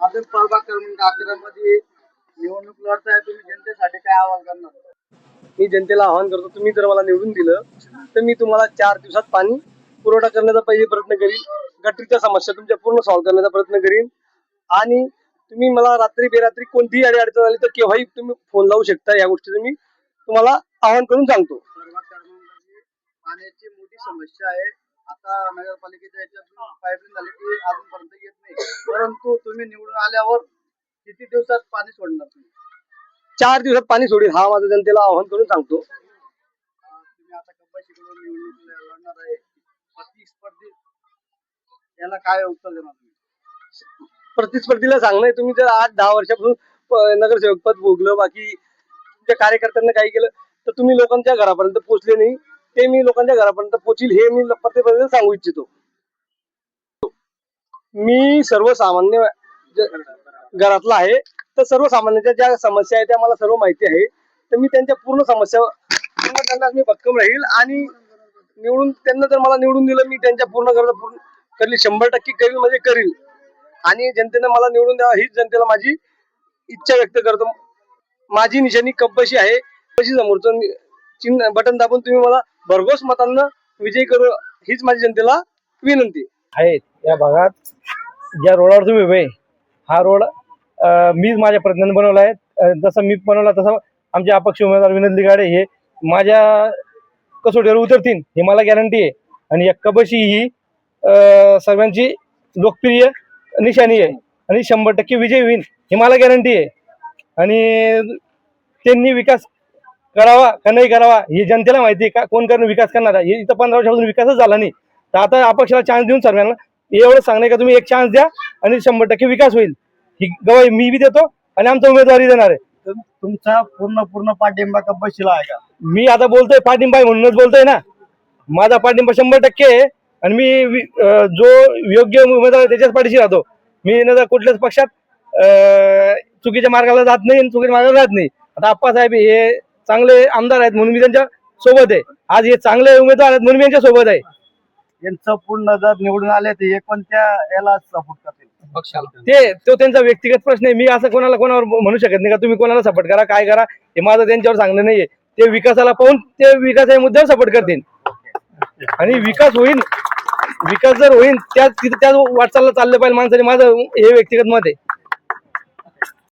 अजून प्रभाग क्रमांक अकरा मध्ये निवडणूक लढताय तुम्ही जनतेसाठी काय आवाहन करणार? मी जनतेला आवाहन करतो तुम्ही जर मला निवडून दिलं तर मी तुम्हाला चार दिवसात पाणी पुरवठा करण्याचा पहिले प्रयत्न करीन. गटरीच्या समस्या तुमच्या पूर्ण सॉल्व्ह करण्याचा प्रयत्न करीन. आणि तुम्ही मला रात्री बेरात्री कोणतीही अडी अडचण आली तर केव्हाही तुम्ही फोन लावू शकता. या गोष्टीचं मी तुम्हाला आवाहन करून सांगतो. पाण्याची मोठी समस्या आहे. आता नगरपालिकेच्या याच्यातून पाईपलाईन झाली ती अजूनपर्यंत येत नाही. परंतु तुम्ही निवडून आल्यावर किती दिवसात पाणी सोडणार तुम्ही? चार दिवसात पाणी सोडील हा माझं जनतेला आवाहन करून सांगतो. तुम्ही आता निवडणूक लढणार आहे. प्रतिस्पर्धी याला काय उत्तर देणार तुम्ही? प्रतिस्पर्धीला सांगणं तुम्ही जर आठ दहा वर्षापासून नगरसेवक पद भोगलं बाकी तुमच्या कार्यकर्त्यांना काही केलं तर तुम्ही लोकांच्या घरापर्यंत पोहोचले नाही. ते मी लोकांच्या घरापर्यंत पोहोचील हे मी प्रत्येक सांगू इच्छितो. मी सर्वसामान्य घरातला आहे तर सर्वसामान्यांच्या ज्या समस्या आहेत त्या मला सर्व माहिती आहे. तर मी त्यांच्या पूर्ण समस्या त्यांना मी भक्कम राहील आणि निवडून त्यांना जर मला निवडून दिलं मी त्यांच्या पूर्ण गरजा पूर्ण करील शंभर टक्के करील म्हणजे करील. आणि जनतेने मला निवडून द्यावा हीच जनतेला माझी इच्छा व्यक्त करतो. माझी निशाणी कब्बशी आहे. कशी समोरचं चिन्ह बटन दाबून तुम्ही मला भरघोस मतांना विजयी करू हीच माझी जनतेला विनंती. आहे या भागात ज्या रोडावर तुम्ही उभे हा रोड मीच माझ्या प्रज्ञाने बनवला आहे. जसं मी बनवला तसं आमचे अपक्ष उमेदवार विनोद लिगाडे हे माझ्या कसोटीवर उतरतील हे मला गॅरंटी आहे. आणि या कबशी ही सर्वांची लोकप्रिय निशाणी आहे. आणि शंभर टक्के विजय होईल हे मला गॅरंटी आहे. आणि त्यांनी विकास करावा का नाही करावा हे जनतेला माहिती आहे का? कोण करणं? विकास करणार आहे. हे इथं पंधरा वर्षापासून विकासच झाला नाही. तर आता अपक्षाला चान्स देऊन सर्वांना एवढं सांगणे का? तुम्ही एक चान्स द्या आणि शंभर टक्के विकास होईल. ही गवाही मी बी देतो आणि आमचा उमेदवारी देणार आहे. तुम- तुमचा पूर्ण पूर्ण पाठिंबा कब्बशीला आहे का? मी आता बोलतोय पाठिंबा आहे म्हणूनच बोलतोय ना. माझा पाठिंबा शंभर टक्के आहे आणि मी जो योग्य उमेदवार आहे त्याच्याच पाठीशी राहतो. मी न कुठल्याच पक्षात चुकीच्या मार्गाला जात नाही आणि चुकीच्या मार्गाला जात नाही. आता आप्पासाहेब हे चांगले आमदार आहेत म्हणून मी त्यांच्यासोबत आहे. आज हे चांगले उमेदवार आहेत म्हणून मी यांच्या सोबत आहे. यांचं पूर्ण जर निवडून आले हे कोणत्या याला सपोर्ट करतील? ते तो त्यांचा व्यक्तिगत प्रश्न आहे. मी असं कोणाला कोणावर म्हणू शकत नाही का? तुम्ही कोणाला सपोर्ट करा? काय करा? हे माझं त्यांच्यावर सांगणं नाहीये. ते विकासाला पाहून ते विकासाच्या मुद्द्यावर सपोर्ट करतील. आणि विकास होईल. विकास जर होईल त्या तिथे त्या वाटचालला चाललं पाहिजे माणसाने. माझं हे व्यक्तिगत मत आहे.